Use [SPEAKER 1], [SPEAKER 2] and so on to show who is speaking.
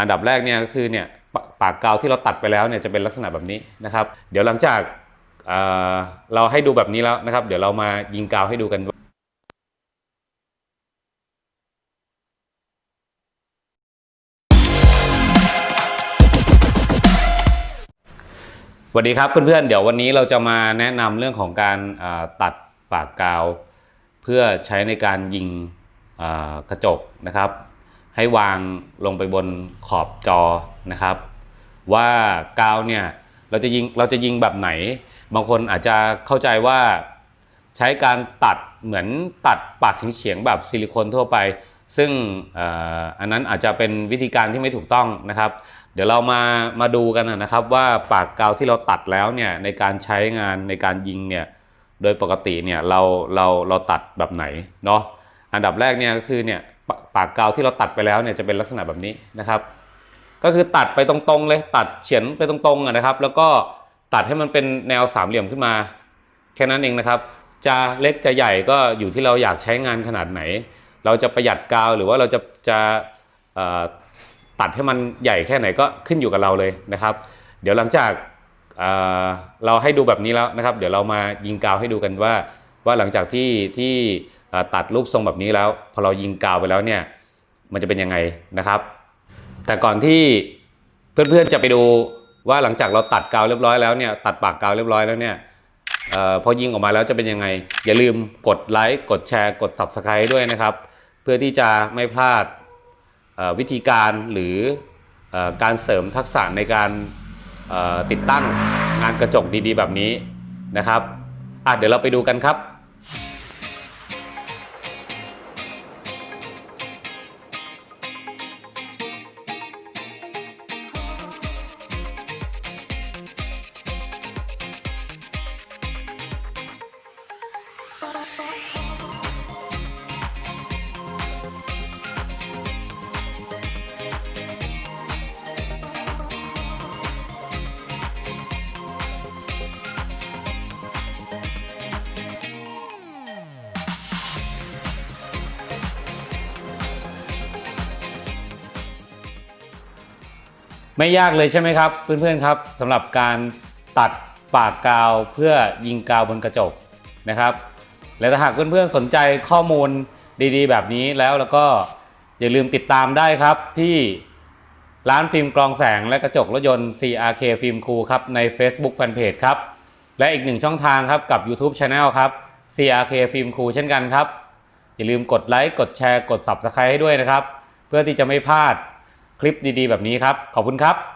[SPEAKER 1] อันดับแรกเนี่ยก็คือเนี่ยปากกาวที่เราตัดไปแล้วเนี่ยจะเป็นลักษณะแบบนี้นะครับ เดี๋ยวหลังจากเเราให้ดูแบบนี้แล้วนะครับ เดี๋ยวเรามายิงกาวให้ดูกันสวัสดีครับเพื่อนๆเดี๋ยววันนี้เราจะมาแนะนำเรื่องของการตัดปากกาว เพื่อใช้ในการยิงกระจกนะครับ ให้วางลงไปบนขอบจอนะครับ ว่ากาวเนี่ยเราจะยิงเราจะยิงแบบไหน บางคนอาจจะเข้าใจว่าใช้การตัดเหมือนตัดปากเฉียงแบบซิลิโคนทั่วไป ซึ่งออันนั้นอาจจะเป็นวิธีการที่ไม่ถูกต้องนะครับ เดี๋ยวเรามามาดูกันนะครับว่าปากกาวที่เราตัดแล้วเนี่ยในการใช้งานในการยิงเนี่ยโดยปกติเนี่ยเราเราเราตัดแบบไหนเนาะอันดับแรกเนี่ยก็คือเนี่ย ปากกาวที่เราตัดไปแล้วเนี่ยจะเป็นลักษณะแบบนี้นะครับ ก็คือตัดไปตรงๆเลยตัดเฉียนไปตรงๆนะครับ แล้วก็ตัดให้มันเป็นแนวสามเหลี่ยมขึ้นมา แค่นั้นเองนะครับ จะเล็กจะใหญ่ก็อยู่ที่เราอยากใช้งานขนาดไหน เราจะประหยัดกาวหรือว่าเราจะจะตัดให้มันใหญ่แค่ไหนก็ขึ้นอยู่กับเราเลยนะครับ เดี๋ยวหลังจากเเราให้ดูแบบนี้แล้วนะครับ เดี๋ยวเรามายิงกาวให้ดูกันว่า ว่าหลังจากที่ที่ ตัดรูปทรงแบบนี้แล้ว พอเรายิงกาวไปแล้วเนี่ยมันจะเป็นยังไงนะครับ แต่ก่อนที่เพื่อนๆจะไปดูว่าหลังจากเราตัดกาวเรียบร้อยแล้วเนี่ยตัดปากกาวเรียบร้อยแล้วเนี่ยออพอยิงออกมาแล้วจะเป็นยังไง อย่าลืมกดไลค์กดแชร์กด subscribe ด้วยนะครับ เพื่อที่จะไม่พลาดวิธีการหรืออการเสริมทักษะในการติดตั้งงานกระจกดีๆ แบบนี้นะครับอะเดี๋ยวเราไปดูกันครับ ไม่ยากเลยใช่ไหมครับ เพื่อนๆครับสำหรับการตัดปากกาวเพื่อยิงกาวบนกระจกนะครับ และถ้าหากเพื่อนๆสนใจข้อมูลดีๆ แบบนี้แล้วแล้วก็อย่าลืมติดตามได้ครับที่ร้านฟิล์มกรองแสงและกระจกรถยนต์ CRK ฟิล์มคูครับใน Facebook Fanpage ครับ และอีกหนึ่งช่องทางครับกับ YouTube Channel ครับ CRK ฟิล์มคูเช่นกันครับ อย่าลืมกดไลค์กดแชร์กด Subscribe ให้ด้วยนะครับ เพื่อที่จะไม่พลาด ลิปดีๆ แบบนี้ครับ ขอบคุณครับ